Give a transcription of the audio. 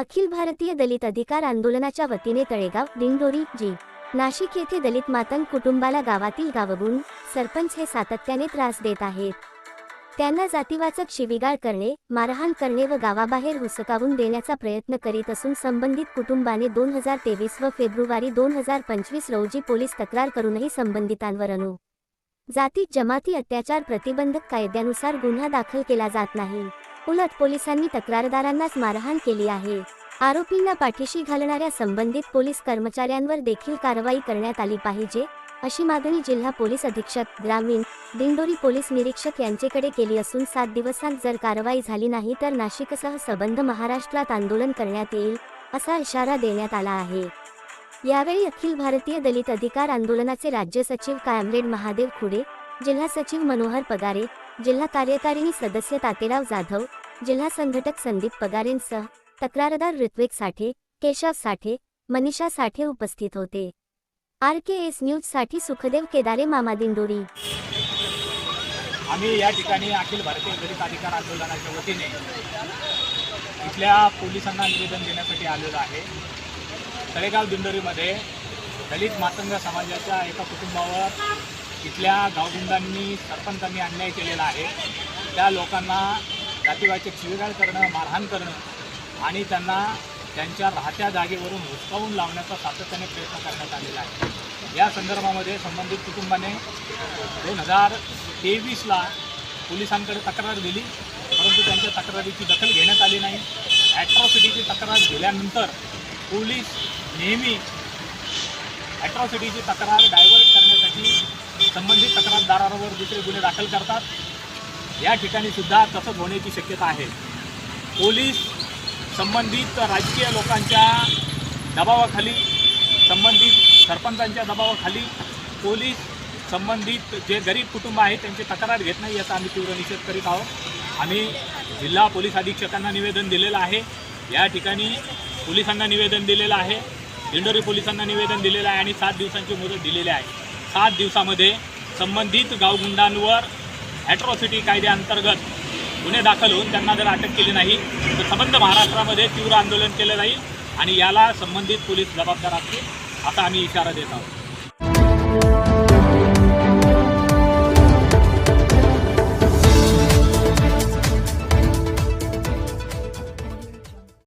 अखिल भारतीय दलित अधिकार आंदोलनाच्या वतीने तळेगाव दिंडोरी जी. नाशिक येथे दलित मातंग कुटुंबाला गावातील गावगुण सरपंच हे सातत्याने त्रास देत आहेत. त्यांना जातीवाचक शिवीगाळ करणे मारहाण करणे व गावाबाहेर हुसकावून देण्याचा प्रयत्न करीत असून संबंधित कुटुंबाने दोन हजार तेवीस व फेब्रुवारी दोन हजार पंचवीस रोजी पोलीस तक्रार करूनही संबंधितांवर अनु जाती जमाती अत्याचार प्रतिबंधक कायद्यानुसार गुन्हा दाखल केला जात नाही. उलट पोलिसांनी तक्रारदारांनाच मारहाण केली आहे. आरोपींना पाठीशी घालणाऱ्या संबंधित पोलीस कर्मचाऱ्यांवर देखील कारवाई करण्यात आली पाहिजे अशी मागणी जिल्हा पोलीस अधीक्षक ग्रामीण दिंडोरी पोलीस निरीक्षक यांचेकडे केली असून सात दिवसांत जर कारवाई झाली नाही तर नाशिकसह सबंध महाराष्ट्रात आंदोलन करण्यात येईल असा इशारा देण्यात आला आहे. यावेळी अखिल भारतीय दलित अधिकार आंदोलनाचे राज्य सचिव कायमरेड महादेव खुडे जिल्हा सचिव मनोहर पगारे जिल्हा कार्यकारिणी सदस्य तातेराव जाधव जिल्हा संघटक संदीप पगारेंसह तक्रारदार ऋत्विक साठे केशव साठे मनीषा साठे उपस्थित होते. आर के एस न्यूजसाठी सुखदेव केदारे मामा दिंडोरी. आम्ही या ठिकाणी अखिल भारतीय दलित अधिकार आंदोलनाच्या वतीने इथल्या पोलिसांना निवेदन देण्यासाठी आलेलो आहे. तळेगाव दिंडोरीमध्ये दलित मातंग समाजाच्या एका कुटुंबावर इथल्या गावगुंडांनी सरपंचांनी अन्याय केलेला आहे. त्या लोकांना जातीवाचक शिविगाळ करणं मारहाण करणं आणि त्यांना त्यांच्या राहत्या जागेवरून हुसकावून लावण्याचा सातत्याने प्रयत्न करण्यात आलेला आहे. या संदर्भामध्ये संबंधित कुटुंबाने दोन हजार तेवीसला पोलिसांकडे तक्रार दिली परंतु त्यांच्या तक्रारीची दखल घेण्यात आली नाही. ॲट्रॉसिटीची तक्रार दिल्यानंतर पोलीस नेहमी ॲट्रॉसिटीची तक्रार डायव्हर्ट करण्यासाठी संबंधित तक्रारदारावर दुसरे गुन्हे दाखल करतात. या ठिकाणी सुद्धा तसंच होण्याची शक्यता आहे. पोलीस संबंधित राजकीय लोकांच्या दबावाखाली संबंधित सरपंचांच्या दबावाखाली पोलीस संबंधित जे गरीब कुटुंब आहे त्यांची तक्रार घेत नाही याचा आम्ही तीव्र निषेध करीत आहोत. आम्ही जिल्हा पोलीस अधीक्षकांना निवेदन दिलेलं आहे. या ठिकाणी पोलिसांना निवेदन दिलेलं आहे. दिंडोरी पोलिसांना निवेदन दिलेलं आहे आणि सात दिवसांची मुदत दिलेली आहे. सात दिवसामध्ये संबंधित गावगुंडांवर ॲट्रॉसिटी कायद्याअंतर्गत गुन्हे दाखल होऊन त्यांना जर अटक केली नाही तर संबंध महाराष्ट्रामध्ये तीव्र आंदोलन केलं जाईल आणि याला संबंधित पोलीस जबाबदार असतील असा आम्ही इशारा देत आहोत.